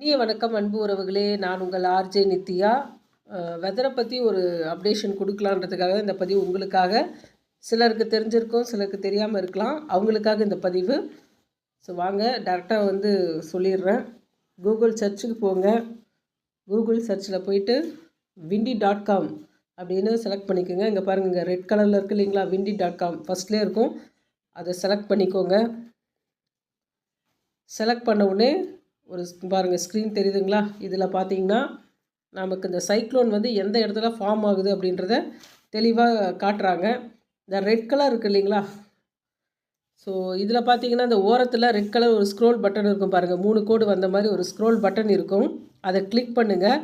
இனிய வணக்கம் அன்பு உறவுகளே. நான் உங்கள் ஆர்ஜே நித்யா. வெதரை பற்றி ஒரு அப்டேஷன் கொடுக்கலான்றதுக்காக இந்த பதிவு உங்களுக்காக. சிலருக்கு தெரிஞ்சிருக்கும் சிலருக்கு தெரியாமல் இருக்கலாம். அவங்களுக்காக இந்த பதிவு. ஸோ வாங்க டேரெக்டாக வந்து சொல்லிடுறேன். கூகுள் சர்ச்சுக்கு போங்க. கூகுள் சர்ச்சில் போயிட்டு விண்டி டாட் காம் அப்படின்னு செலக்ட் பண்ணிக்கோங்க. இங்கே பாருங்கள் இங்கே ரெட் கலரில் இருக்குது இல்லைங்களா? விண்டி டாட் காம் ஃபஸ்ட்லேயே இருக்கும். அதை செலக்ட் பண்ணிக்கோங்க. செலக்ட் பண்ண உடனே ஒரு பாருங்கள் ஸ்க்ரீன் தெரியுதுங்களா? இதில் பார்த்தீங்கன்னா நமக்கு இந்த சைக்ளோன் வந்து எந்த இடத்துல ஃபார்ம் ஆகுது அப்படின்றத தெளிவாக காட்டுறாங்க. இந்த ரெட் கலர் இருக்குது இல்லைங்களா? ஸோ இதில் பார்த்தீங்கன்னா இந்த ஓரத்தில் ரெட் கலர் ஒரு ஸ்க்ரோல் பட்டன் இருக்கும் பாருங்கள் மூணு கோடு வந்த மாதிரி ஒரு ஸ்க்ரோல் பட்டன் இருக்கும். அதை கிளிக் பண்ணுங்கள்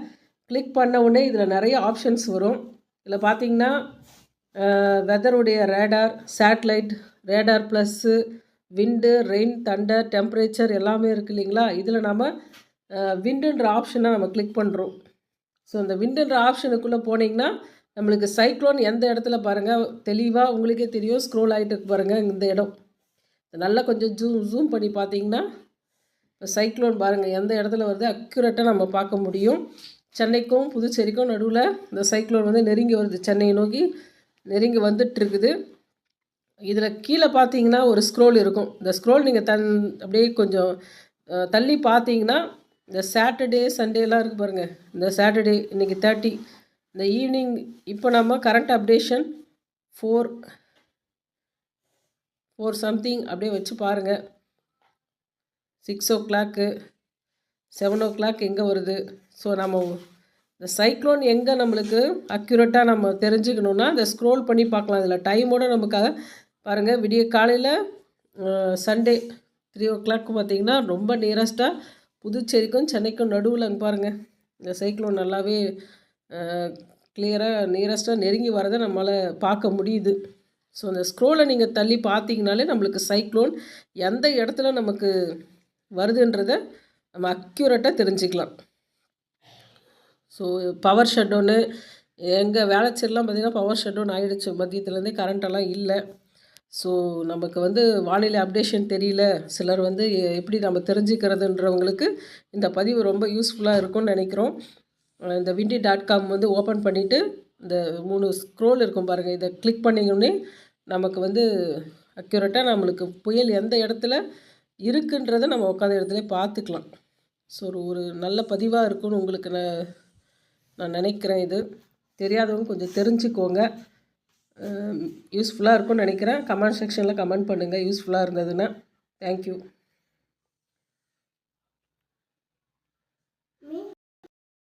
கிளிக் பண்ண உடனே இதில் நிறைய ஆப்ஷன்ஸ் வரும். இதில் பார்த்தீங்கன்னா வெதருடைய radar satellite radar plus wind rain thunder temperature எல்லாமே இருக்குது இல்லைங்களா? இதில் நம்ம விண்டுன்ற ஆப்ஷனை நம்ம கிளிக் பண்ணுறோம் ஸோ இந்த விண்டுன்ற ஆப்ஷனுக்குள்ளே போனீங்கன்னா நம்மளுக்கு சைக்ளோன் எந்த இடத்துல பாருங்கள் தெளிவாக உங்களுக்கே தெரியும். ஸ்க்ரோல் ஆகிட்டு இருக்கு பாருங்கள் இந்த இடம். நல்லா கொஞ்சம் ஜூம் ஜூம் பண்ணி பார்த்தீங்கன்னா இப்போ சைக்ளோன் பாருங்கள் எந்த இடத்துல வருது அக்யூரேட்டாக நம்ம பார்க்க முடியும். சென்னைக்கும் புதுச்சேரிக்கும் நடுவில் இந்த சைக்ளோன் வந்து நெருங்கி வருது. சென்னையை நோக்கி நெருங்கி வந்துட்டுருக்குது இதில் கீழே பார்த்தீங்கன்னா ஒரு ஸ்க்ரோல் இருக்கும். இந்த ஸ்க்ரோல் நீங்கள் தன் அப்படியே கொஞ்சம் தள்ளி பார்த்தீங்கன்னா இந்த சாட்டர்டே சண்டேலாம் இருக்குது பாருங்கள் இந்த சாட்டர்டே இன்றைக்கி தேர்ட்டி இந்த ஈவினிங் இப்போ நம்ம current updation four four something அப்படியே வச்சு பாருங்கள் six o'clock seven o'clock எங்கே வருது? ஸோ நம்ம இந்த சைக்ளோன் எங்கே நம்மளுக்கு அக்யூரேட்டாக நம்ம தெரிஞ்சுக்கணுன்னா இந்த ஸ்க்ரோல் பண்ணி பார்க்கலாம். இதில் டைமோடு நமக்காக பாருங்கள் விடிய காலையில் சண்டே த்ரீ ஓ கிளாக் பார்த்திங்கன்னா ரொம்ப நியரஸ்ட்டாக புதுச்சேரிக்கும் சென்னைக்கும் நடுவில் பாருங்கள் இந்த சைக்ளோன் நல்லாவே கிளியராக நியரஸ்ட்டாக நெருங்கி வரதை நம்மளால் பார்க்க முடியுது. ஸோ அந்த ஸ்க்ரோலை நீங்கள் தள்ளி பார்த்தீங்கனாலே நம்மளுக்கு சைக்ளோன் எந்த இடத்துல நமக்கு வருதுன்றதை நம்ம அக்யூரேட்டாக தெரிஞ்சுக்கலாம். ஸோ பவர் ஷட்டவுனு எங்கள் வேலைச்சேரிலாம் பார்த்திங்கன்னா பவர் ஷட்டவுன் ஆகிடுச்சு மதியத்துலேருந்தே கரண்ட்டெல்லாம் இல்லை. ஸோ நமக்கு வந்து வானிலை அப்டேஷன் தெரியல. சிலர் வந்து எப்படி நம்ம தெரிஞ்சுக்கிறதுன்றவங்களுக்கு இந்த பதிவு ரொம்ப யூஸ்ஃபுல்லாக இருக்கும்னு நினைக்கிறோம். இந்த விண்டி டாட் காம் வந்து ஓப்பன் பண்ணிவிட்டு இந்த மூணு ஸ்க்ரோல் இருக்கும் பாருங்கள் இதை கிளிக் பண்ணிங்கன்னே நமக்கு வந்து அக்யூரேட்டாக நம்மளுக்கு புயல் எந்த இடத்துல இருக்குன்றதை நம்ம உட்காந்த இடத்துல பார்த்துக்கலாம். ஸோ ஒரு ஒரு நல்ல பதிவாக இருக்குன்னு உங்களுக்கு நான் நான் நினைக்கிறேன் இது. தெரியாதவங்க கொஞ்சம் தெரிஞ்சுக்கோங்க. யூஸ்ஃபுல்லாக இருக்கும்னு நினைக்கிறேன். கமெண்ட் செக்ஷனில் கமெண்ட் பண்ணுங்கள் யூஸ்ஃபுல்லாக இருந்ததுன்னா. தேங்க்யூ